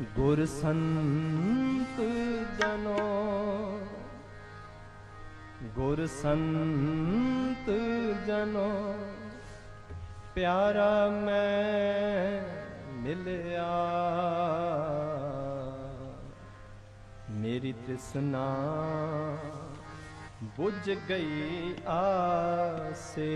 ਗੁਰ ਸੰਤ ਜਨੋ ਗੁਰ ਸੰਤ ਜਨੋ ਪਿਆਰਾ ਮੈਂ ਮਿਲਿਆ। ਮੇਰੀ ਤ੍ਰਿਸ਼ਨਾ ਬੁੱਝ ਗਈ ਆਸੇ।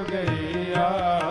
ਬੁਝ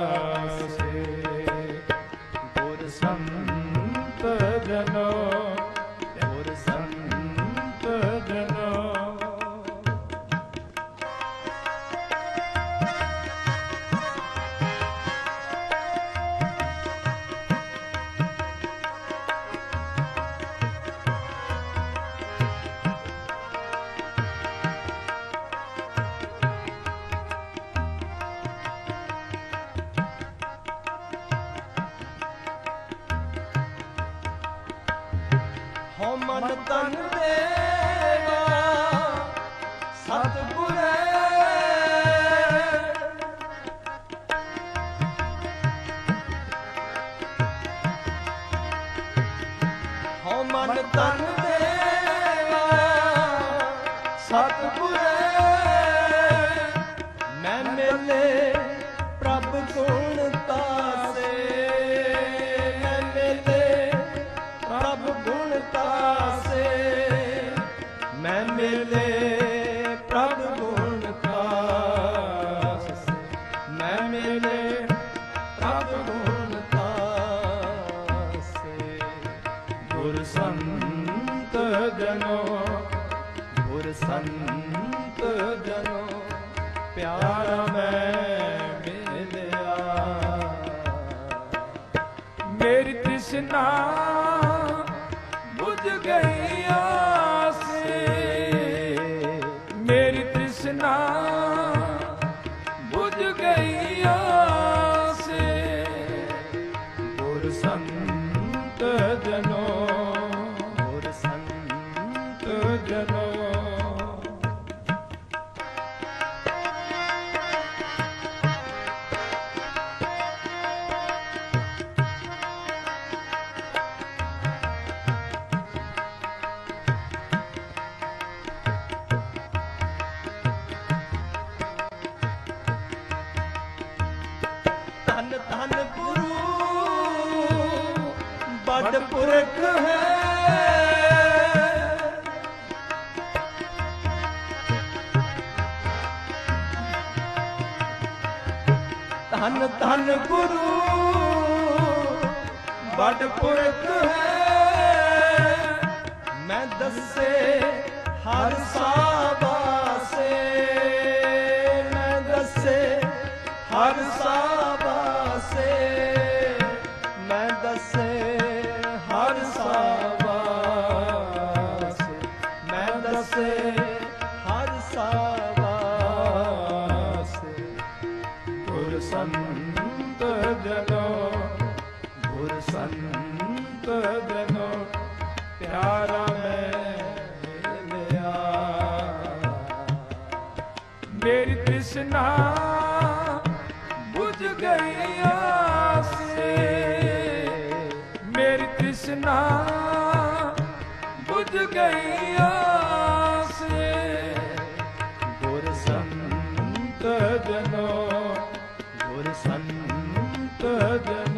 ਹਉ ਮਨ ਤਨ ਦੇਵਾ, ਸਤਿਗੁਰੇ। ਹੋ ਮਨ ਤਨ ਦੇਵਾ, ਸਤਿਗੁਰੇ। ਮੈਂ ਮਿਲੇ ਪ੍ਰਭ ਗੁਣ ਤਾਸੇ ਮਿਲੇ ਪ੍ਰਭ ਗੁਣ ਤਾਸੇ ਗੁਰ ਸੰਤ ਜਨੋ, ਗੁਰ ਸੰਤ ਜਨੋ, ਪਿਆਰਾ ਮੈਂ ਮਿਲਿਆ। ਮੇਰੀ ਤ੍ਰਿਸ਼ਨਾ ਬੁਝ ਗਈ ਆਸੇ। ਮੇਰੀ ਤ੍ਰਿਸ਼ਨਾ ਬੁਝ ਬੜ ਪੁਰਖ ਹੈ। ਧੰਨ ਧੰਨ ਗੁਰੂ ਬੜ ਪੁਰਖ ਹੈ। ਮੈਂ ਦੱਸੇ ਹਰ ਸਾਬਾਸੇ ਜਨੋ, ਗੁਰ ਸੰਤ ਜਨੋ, ਪਿਆਰਾ ਮੈਂ ਮਿਲਿਆ। ਮੇਰੀ ਤ੍ਰਿਸ਼ਨਾ ਬੁਝ ਗਈ ਆਸੇ। ਮੇਰੀ ਤ੍ਰਿਸ਼ਨਾ ਬੁਝ ਗਈ ਆਸੇ। ਗੁਰ ਸੰਤ ਜਨੋ, ਗੁਰ ਸੰਤ ਜਨੋ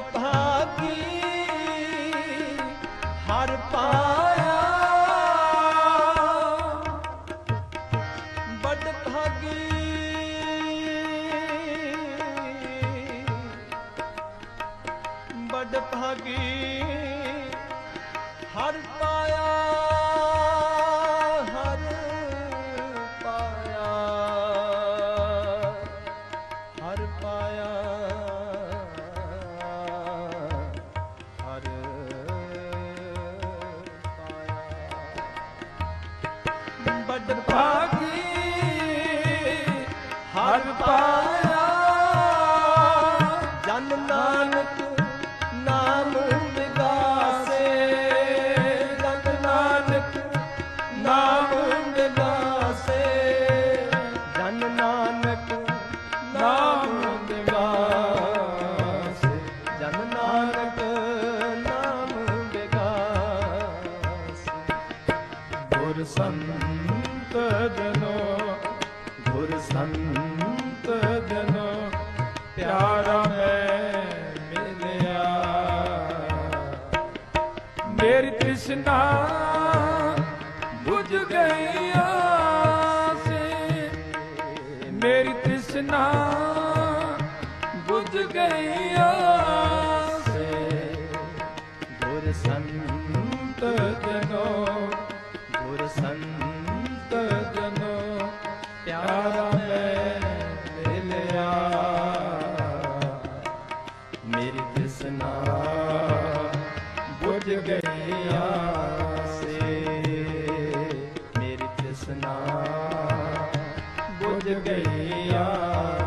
ਭਾਗੀ ਹਰ ਪਾਇਆ। ਬੜ ਭਾਗੀ ਬੜ ਭਾਗੀ। ਪਾਇਆ ਭਾਗੀ ਹਰ ਪਾਇਆ। ਜਨ ਨਾਨਕ ਨਾਮ ਵਿਗਾਸੇ, ਜਨ ਨਾਨਕ ਨਾਮ ਵਿਗਾਸੇ। ਜਨ ਨਾਨਕ ਨਾਮ ਵਿਗਾਸੇ, ਜਨ ਨਾਨਕ ਨਾਮ ਵਿਗਾਸੇ। ਗੁਰ ਸੰਤ ਜਨੋ ਗੁਰ ਸੰਤ ਜਨੋ ਪਿਆਰਾ ਮੈਂ ਮਿਲਿਆ। ਮੇਰੀ ਤ੍ਰਿਸ਼ਨਾ ਬੁਝ ਗਈ ਆਸੇ। ਮੇਰੀ ਤ੍ਰਿਸ਼ਨਾ ਬੁਝ ਗਈ ਆਸੇ। ਗੁਰ ਸੰਤ ਜਨੋ ਗੁਰ ਸੰਤ ਬੁਝ